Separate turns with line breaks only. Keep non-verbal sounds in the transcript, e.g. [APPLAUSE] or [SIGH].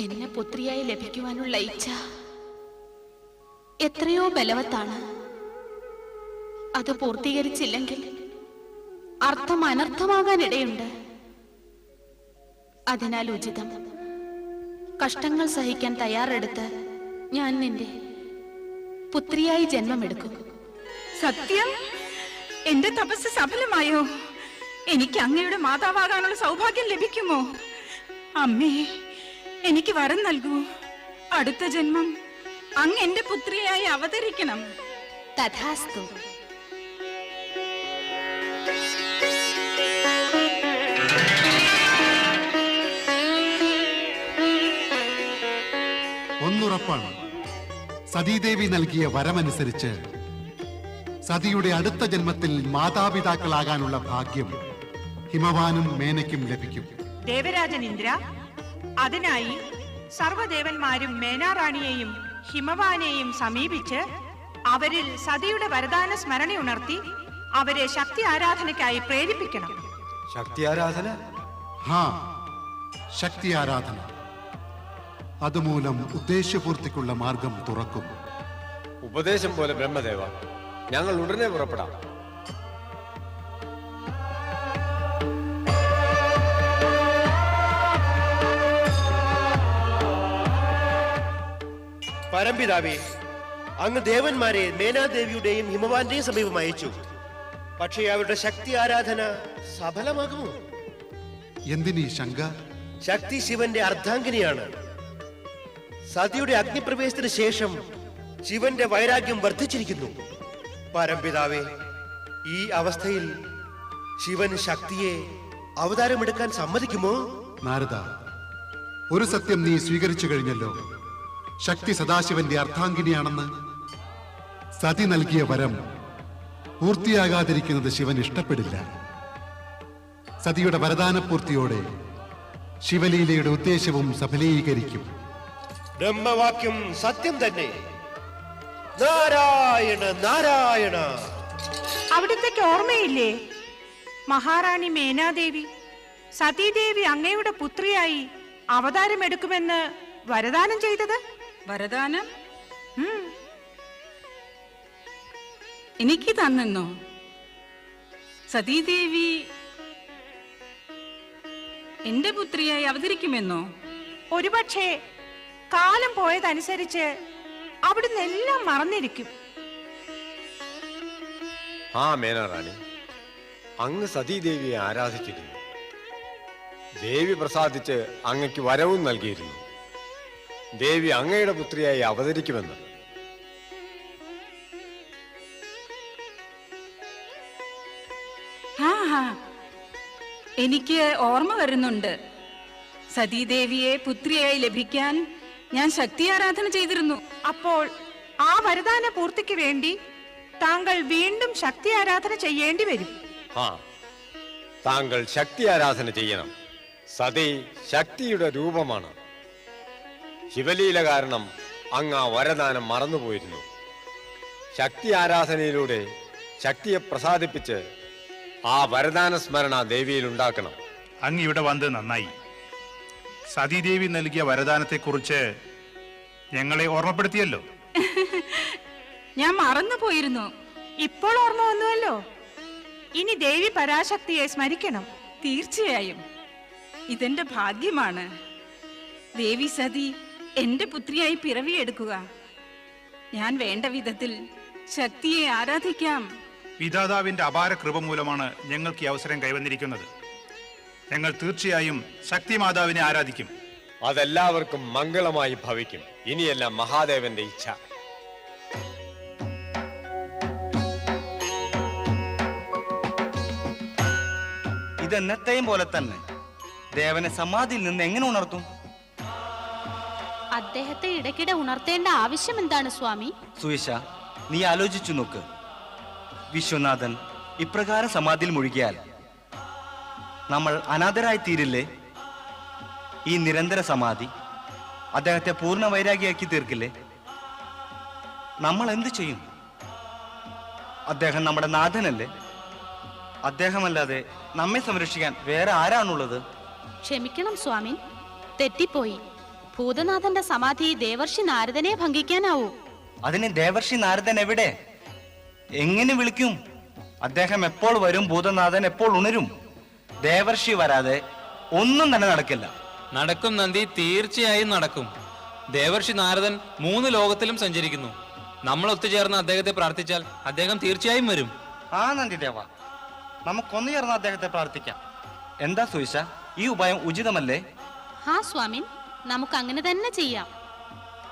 എന്നെ പുത്രിയായി ലഭിക്കുവാനുള്ള ഇച്ഛ എത്രയോ ബലവത്താണ്. അത് പൂർത്തീകരിച്ചില്ലെങ്കിൽ അർത്ഥം അനർത്ഥമാകാനിടയുണ്ട്. അതിനാൽ ഉചിതം. കഷ്ടങ്ങൾ സഹിക്കാൻ തയ്യാറെടുത്ത് ഞാൻ നിന്റെ പുത്രിയായി ജന്മമെടുക്കും.
സത്യം? എന്റെ തപസ് സഫലമായോ? എനിക്ക് അങ്ങയുടെ മാതാവാകാനുള്ള സൗഭാഗ്യം ലഭിക്കുമോ? അമ്മേ എനിക്ക് വരം നൽകൂ. അടുത്ത ജന്മം അങ്ങ് എന്റെ പുത്രിയായി അവതരിക്കണം.
തഥാസ്തു.
ഒന്നുറപ്പാണ്. സതീദേവി നൽകിയ വരമനുസരിച്ച് സതിയുടെ അടുത്ത ജന്മത്തിൽ മാതാപിതാക്കളാകാനുള്ള ഭാഗ്യം ഹിമവാനും മേനയ്ക്കും ലഭിക്കും.
ദേവരാജൻ ഇന്ദ്ര അതിനായി സർവദേവന്മാരും മേനാറാണിയെയും ഹിമവാനെയും സമീപിച്ച് അവരിൽ സതിയുടെ വരദാന സ്മരണ ഉണർത്തി അവരെ ശക്തി ആരാധനയ്ക്കായി പ്രേരിപ്പിക്കണം.
ശക്തി ആരാധന?
ഹാ ശക്തി ആരാധന. അതുമൂലം ഉദ്ദേശ്യപൂർത്തിക്കുള്ള മാർഗം തുറക്കും.
ഉപദേശം പോലെ ബ്രഹ്മദേവ ഞങ്ങൾ ഉടനെ പുറപ്പെടാം.
പരംപിതാവേ അങ്ങ് ദേവന്മാരെ മേനാദേവിയുടെയും ഹിമവാന്റെയും സമീപം അയച്ചു. പക്ഷേ അവരുടെ ശക്തി ആരാധന സഫലമാകുമോ?
എന്തിനീ ശങ്ക?
ശക്തി ശിവന്റെ അർദ്ധാംഗിനിയാണ്. സതിയുടെ അഗ്നിപ്രവേശത്തിന് ശേഷം ശിവന്റെ വൈരാഗ്യം വർദ്ധിച്ചിരിക്കുന്നു. പരംപിതാവേ ഈ അവസ്ഥയിൽ ശിവൻ ശക്തിയെ അവതാരമെടുക്കാൻ സമ്മതിക്കുമോ?
നാരദ ഒരു സത്യം നീ സ്വീകരിച്ചു കഴിഞ്ഞല്ലോ. ശക്തി സദാശിവന്റെ അർത്ഥാംഗിനിയാണെന്ന് സതി നൽകിയ വരം പൂർത്തിയാകാതിരിക്കുന്നത് ശിവൻ ഇഷ്ടപ്പെടില്ല. സതിയുടെ വരദാനപൂർത്തിയോടെ ശിവലീലയുടെ ഉദ്ദേശവും സഫലീകരിക്കും.
ബ്രഹ്മവാക്യം സത്യം തന്നെ. നാരായണ നാരായണ.
അവിടുത്തേക്ക് ഓർമ്മയില്ലേ? മഹാറാണി മേനാദേവി സതീദേവി അങ്ങയുടെ പുത്രിയായി അവതാരമെടുക്കുമെന്ന് വരദാനം ചെയ്തത്?
വരദാനം? എനിക്ക് തന്നെന്നോ? സതീദേവി എന്റെ പുത്രിയായി അവതരിക്കുമെന്നോ?
ഒരുപക്ഷെ കാലം പോയതനുസരിച്ച് അവിടുന്ന് എല്ലാം മറന്നിരിക്കും.
ആ മേനറാണി അങ്ങ് സതീദേവിയെ ആരാധിച്ചിരുന്നു. ദേവി പ്രസാദിച്ച് അങ്ങയ്ക്ക് വരവും നൽകിയിരുന്നു. ദേവി അങ്ങയുടെ പുത്രിയായി അവതരിക്കുമെന്ന്.
എനിക്ക് ഓർമ്മ വരുന്നുണ്ട്. സതീദേവിയെ പുത്രിയായി ലഭിക്കാൻ ഞാൻ ശക്തി ആരാധന ചെയ്തിരുന്നു.
അപ്പോൾ ആ വരദാന പൂർത്തിക്ക് വേണ്ടി താങ്കൾ വീണ്ടും ശക്തി ആരാധന ചെയ്യേണ്ടി വരും.
ആ താങ്കൾ ശക്തി ആരാധന ചെയ്യണം. സതി ശക്തിയുടെ രൂപമാണ്. ശിവലീല കാരണം അങ്ങ് ആ വരദാനം മറന്നുപോയിരുന്നു. ശക്തി ആരാധനയിലൂടെ ശക്തിയെ പ്രസാദിപ്പിച്ച് ആ വരദാന സ്മരണ ദേവിയിൽ ഉണ്ടാക്കണം.
അങ്ങ് ഇവിടെ വന്നത് നന്നായി. സതീദേവി നൽകിയ വരദാനത്തെക്കുറിച്ച് ഞങ്ങളെ ഓർമ്മപ്പെടുത്തിയല്ലോ? [LAUGHS]
ഞാൻ മറന്നുപോയിരുന്നു.
ഇപ്പോൾ ഓർമ്മ വന്നുവല്ലോ. ഇനി ദേവി പരാശക്തിയെ സ്മരിക്കണം
തീർച്ചയായും. ഇതെന്റെ ഭാഗ്യമാണ്. ദേവി സതി എന്റെ പുത്രിയായി പിറവിയെടുക്കുക ഞാൻ വേണ്ട വിധത്തിൽ ശക്തിയെ ആരാധിക്കാം.
വിധാതാവിന്റെ അപാര കൃപ മൂലമാണ് ഞങ്ങൾക്ക് ഈ അവസരം കൈവന്നിരിക്കുന്നത്. ഞങ്ങൾ തീർച്ചയായും ശക്തി മാതാവിനെ ആരാധിക്കും.
അതെല്ലാവർക്കും മംഗളമായി ഭവിക്കും. ഇനിയെല്ലാം മഹാദേവന്റെ ഇച്ഛ.
ഇതെന്നത്തെയും പോലെ തന്നെ ദേവനെ സമാധിയിൽ നിന്ന് എങ്ങനെ ഉണർത്തും?
അദ്ദേഹത്തെ ഇടയ്ക്കിടെ ഉണർത്തേണ്ട ആവശ്യം എന്താണ് സ്വാമി?
സുയേശ നീ ആലോചിച്ചു നോക്ക്. വിശ്വനാഥൻ ഇപ്രകാരം സമാധിയിൽ മുഴുകിയാൽ നമ്മൾ അനാഥരായി തീരില്ലേ ഈ നിരന്തര സമാധി അദ്ദേഹത്തെ പൂർണ വൈരാഗിയാക്കി തീർക്കില്ലേ? നമ്മൾ എന്ത് ചെയ്യും? അദ്ദേഹം നമ്മുടെ നാഥനല്ലേ? അദ്ദേഹമല്ലാതെ നമ്മെ സംരക്ഷിക്കാൻ വേറെ ആരാണുള്ളത്?
ക്ഷമിക്കണം സ്വാമി. തെറ്റിപ്പോയി. ഭൂതനാഥന്റെ സമാധി ദേവർഷി നാരദനെ ഭംഗിക്കാനാവൂ.
അതിന് ദേവർഷി നാരദൻ എവിടെ? എങ്ങനെ വിളിക്കും? അദ്ദേഹം എപ്പോൾ വരും? ഭൂതനാഥൻ എപ്പോൾ ഉണരും? ദേവർഷി വരാതെ ഒന്നും തന്നെ നടക്കില്ല.
നടക്കും നന്ദി തീർച്ചയായും നടക്കും. ദേവർഷി നാരദൻ മൂന്ന് ലോകത്തിലും സഞ്ചരിക്കുന്നു. നമ്മൾ ഒത്തുചേർന്ന് അദ്ദേഹത്തെ പ്രാർത്ഥിച്ചാൽ അദ്ദേഹം തീർച്ചയായും വരും.
ആ നന്ദി ദേവ. നമുക്കൊന്നു ചേർന്ന് അദ്ദേഹത്തെ പ്രാർത്ഥിക്കാം. എന്താ സുയിഷ ഈ ഉപായം ഉചിതമല്ലേ?
ഹാ സ്വാമിൻ നമുക്ക് അങ്ങനെ തന്നെ ചെയ്യാം.